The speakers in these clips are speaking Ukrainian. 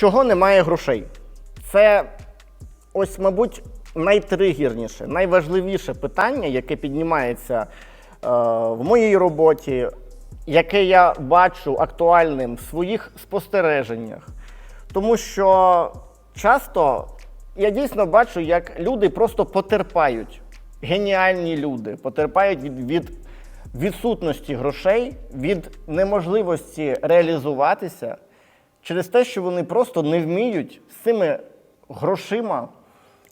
Чого немає грошей? Це ось, мабуть, найтригірніше, найважливіше питання, яке піднімається е, в моїй роботі, яке я бачу актуальним в своїх спостереженнях. Тому що часто я дійсно бачу, як люди просто потерпають. Геніальні люди потерпають від, від відсутності грошей, від неможливості реалізуватися через те, що вони просто не вміють з цими грошима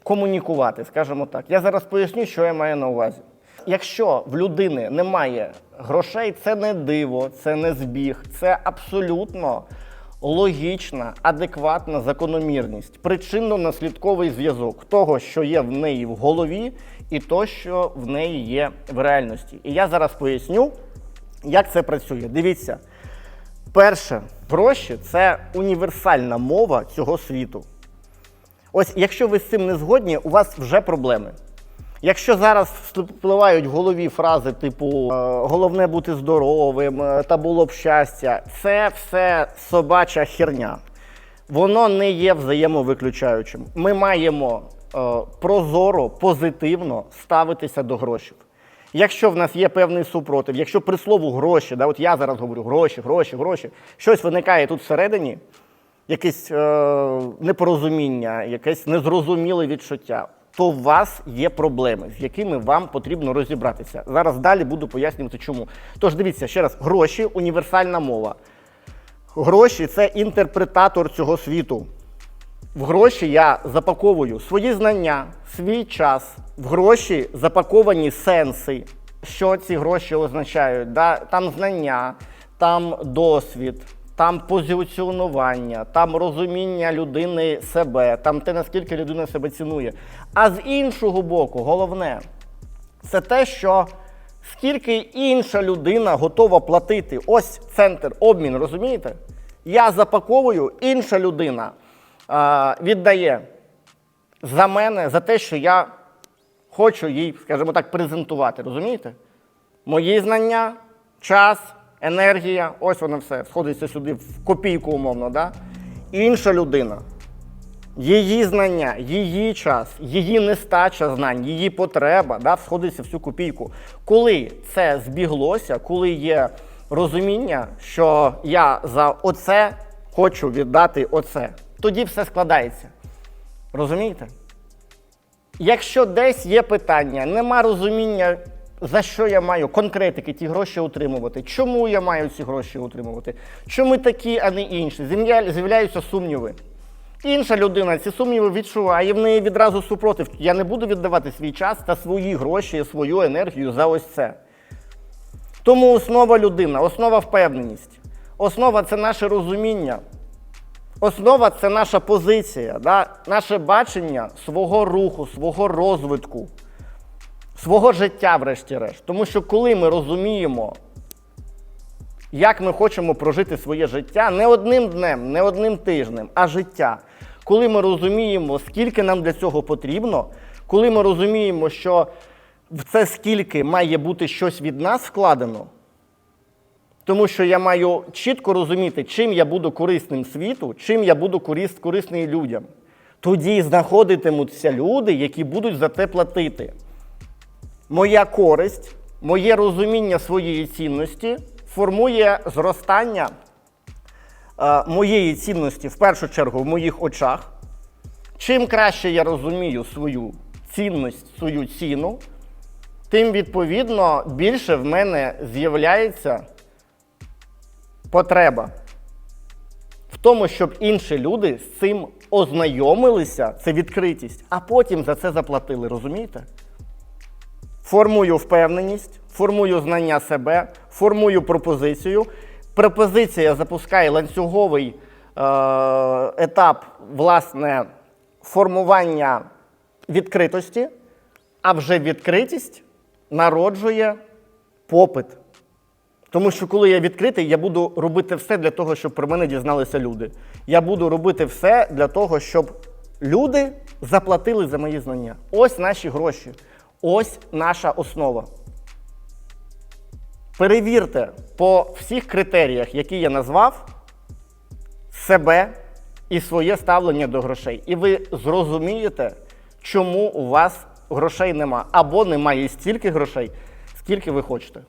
комунікувати, скажімо так. Я зараз поясню, що я маю на увазі. Якщо в людини немає грошей, це не диво, це не збіг, це абсолютно логічна, адекватна закономірність, причинно-наслідковий зв'язок того, що є в неї в голові, і то, що в неї є в реальності. І я зараз поясню, як це працює. Дивіться, перше, гроші це універсальна мова цього світу. Ось якщо ви з цим не згодні, у вас вже проблеми. Якщо зараз впливають в голові фрази типу е, головне бути здоровим е, та було б щастя, це все собача херня. Воно не є взаємовиключаючим. Ми маємо е, прозоро, позитивно ставитися до грошей. Якщо в нас є певний супротив, якщо при слову гроші, да, от я зараз говорю гроші, гроші, гроші, щось виникає тут всередині, якесь е, непорозуміння, якесь незрозуміле відчуття, то у вас є проблеми, з якими вам потрібно розібратися. Зараз далі буду пояснювати, чому. Тож дивіться ще раз: гроші універсальна мова. Гроші це інтерпретатор цього світу. В гроші я запаковую свої знання, свій час. В гроші запаковані сенси. Що ці гроші означають? Да? Там знання, там досвід, там позиціонування, там розуміння людини себе, там те, наскільки людина себе цінує. А з іншого боку, головне, це те, що скільки інша людина готова платити. Ось центр обмін, розумієте? Я запаковую, інша людина віддає за мене, за те, що я хочу їй, скажімо так, презентувати. Розумієте? Мої знання, час, енергія, ось воно все сходиться сюди в копійку, умовно. Да? Інша людина. Її знання, її час, її нестача знань, її потреба да, сходиться в цю копійку. Коли це збіглося, коли є розуміння, що я за оце хочу віддати оце, тоді все складається. Розумієте? Якщо десь є питання, нема розуміння, за що я маю конкретики ті гроші отримувати, чому я маю ці гроші отримувати, чому такі, а не інші, з'являються сумніви. Інша людина ці сумніви відчуває, і в неї відразу супротив. Я не буду віддавати свій час та свої гроші, свою енергію за ось це. Тому основа людина, основа впевненість, основа це наше розуміння, основа це наша позиція, да? наше бачення свого руху, свого розвитку, свого життя, врешті-решт. Тому що коли ми розуміємо, як ми хочемо прожити своє життя не одним днем, не одним тижнем, а життя. Коли ми розуміємо, скільки нам для цього потрібно, коли ми розуміємо, що в це скільки має бути щось від нас вкладено, тому що я маю чітко розуміти, чим я буду корисним світу, чим я буду корис- корисний людям. Тоді знаходитимуться люди, які будуть за це платити. Моя користь, моє розуміння своєї цінності формує зростання е, моєї цінності в першу чергу в моїх очах. Чим краще я розумію свою цінність, свою ціну, тим відповідно більше в мене з'являється потреба в тому, щоб інші люди з цим ознайомилися, це відкритість, а потім за це заплатили. Розумієте? Формую впевненість, формую знання себе, формую пропозицію. Пропозиція запускає ланцюговий е, етап власне формування відкритості, а вже відкритість народжує попит. Тому що коли я відкритий, я буду робити все для того, щоб про мене дізналися люди. Я буду робити все для того, щоб люди заплатили за мої знання. Ось наші гроші, ось наша основа. Перевірте по всіх критеріях, які я назвав, себе, і своє ставлення до грошей. І ви зрозумієте, чому у вас грошей нема, або немає стільки грошей, скільки ви хочете.